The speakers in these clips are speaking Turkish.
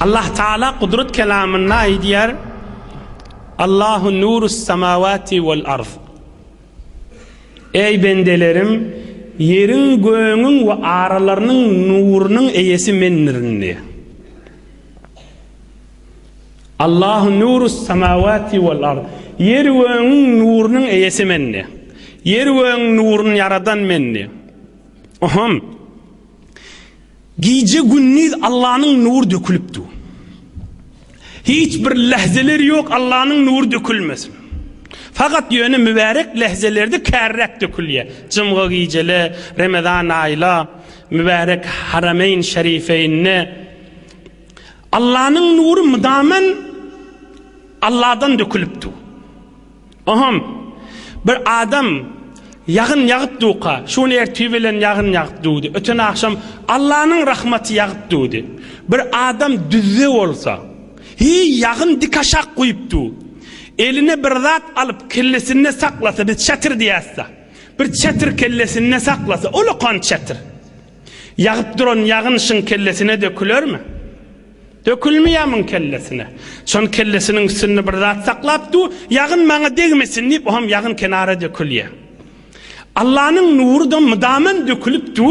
Allah Teala kudret kelamında aydiyer Allahu nurus semavati vel arz Ey bendelerim yerin göğünün ve aralarının nurunun eyesi mennirin diye. Allahu nurus semavati vel ard. Yer göğünün nurunun eyesi menni. Yer göğünün nurunu yaradan menni. Oham. Gece gündüz Allah'ın nur dökülüptü. Hiç bir lehzeleri yok Allah'ın nur dökülmesin. Fakat yönü mübarek lehzelerde kärrek dökülye. Cımgı gecele, Ramazan ayla, mübarek harameyn şerifeynne. Allah'ın nuru müdamen Allah'dan dökülüptü. Oham, bir adam yağın yağıp duqa, şunu ertüy bilen yağın yağıp duğdu. Öten akşam Allah'ın rahmeti yağıp duğdu. Bir adam düzde olsa, hi yağın dikaşak koyup duğdu. Eline bir zat alıp kellesine saklasa, bir çatır diyasa, bir çatır kellesine saklasa, olu kon çatır. Yağıp duran yağın şın kellesine dökülür mü? Dökülmeýärmin kellesine. Şon kellesiniň üstünde bir zat saklapdy, ýagyn maňa degmesin diýip hem ýagyn kenara dökülýär. Allah'ın nuru da müdamen dökülüpdi.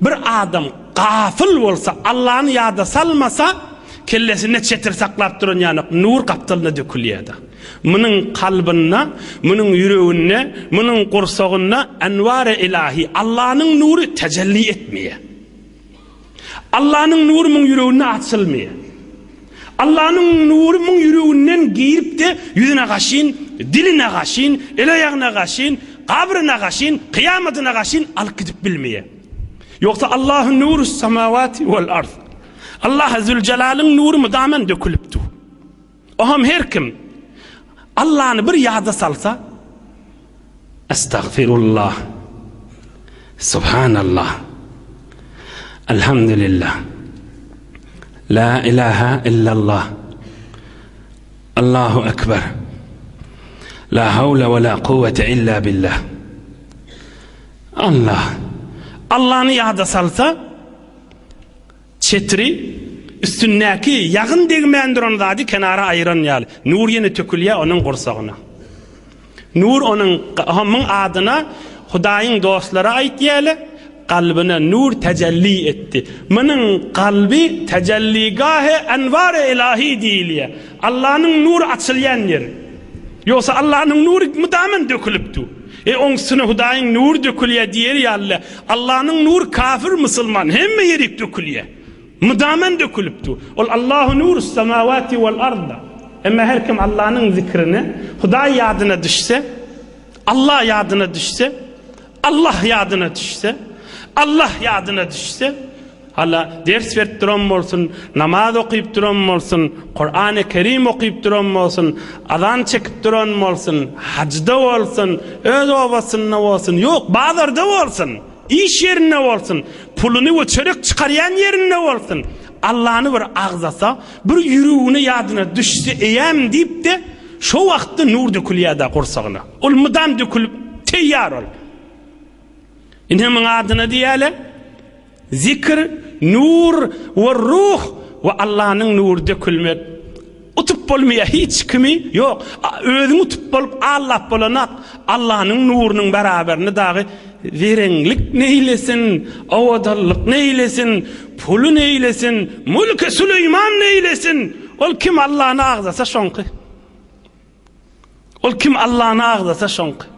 Bir adam gafil bolsa, Allah'ın yada salmasa, kellesine çetir saklap duran yani nur kaptalına dökülýärdi. Munun kalbine, munun yüreğine, munun kursağına envar ilahi Allah'ın nuru tecelli etmeye. Allah'ın nuru mun yüreğine açılmaya. Allah'ın nuru mun yüreğinden giyip de yüzüne kaşın, diline kaşın, el ayağına kaşın, kabrine kaşın, kıyametine kaşın alıp gidip bilmeye. Yoksa Allah'ın nuru semavati vel arz. Allah Zülcelal'ın nuru müdamen dökülüptü. Oham her kim Allah'ını bir yada salsa Estağfirullah Subhanallah Elhamdülillah La ilahe illallah Allahu Ekber La havle ve la kuvvete illa billah Allah Allah'ını yada salsa çetri üstündeki yağın degmendir onu da kenara ayıran yal. Nur yeni tökülye onun kursağına. Nur onun onun adına Hudaýyň dostlara ait ýeli kalbine nur tecelli etti. Mının kalbi tecelligahı envar ilahi diýilýär. Allah'ın nur açılýan yer. Yoksa Allah'ın nuru müdamen dökülüptü. E on üstüne Hudaýyň nur dökülýär diýer ýaly. Allah'ın nur kafir musulman hemme yerik dökülýär. Müdamen dökülüptü. Ol Allahu nur semavati vel arda. Emma her kim Allah'ın zikrini Hudaý yadına düşse, Allah yadına düşse, Allah yadına düşse, Allah yadına düşse, hala ders verip bolsun, namaz okuyup duran bolsun, Kur'an-ı Kerim okuyup duran bolsun, azan çekip duran bolsun, hacda bolsun, öz obasında bolsun, yok bazarda bolsun, iş yerinde bolsun, pulunu ve çörek çıkaryan yerinde bolsun. Allah'ını bir ağzasa, bir yüreğini yadına düşse eyem deyip de şu vakti nur dökülüyor kursağına. Ol mıdam dökülüp teyyar ol. İnhemin adına diyele zikr, nur ve ruh ve Allah'ın nur dökülmek utup bolmaya hiç kimi yok. Özünü utup bolup Allah bolanak Allah'ın nurunun beraberini dağı verenlik neylesin, avadallık neylesin, pulu neylesin, mülke Süleyman neylesin. Ol kim Allah'ını ağzasa şonqı. Ol kim Allah'ını ağzasa şonqı.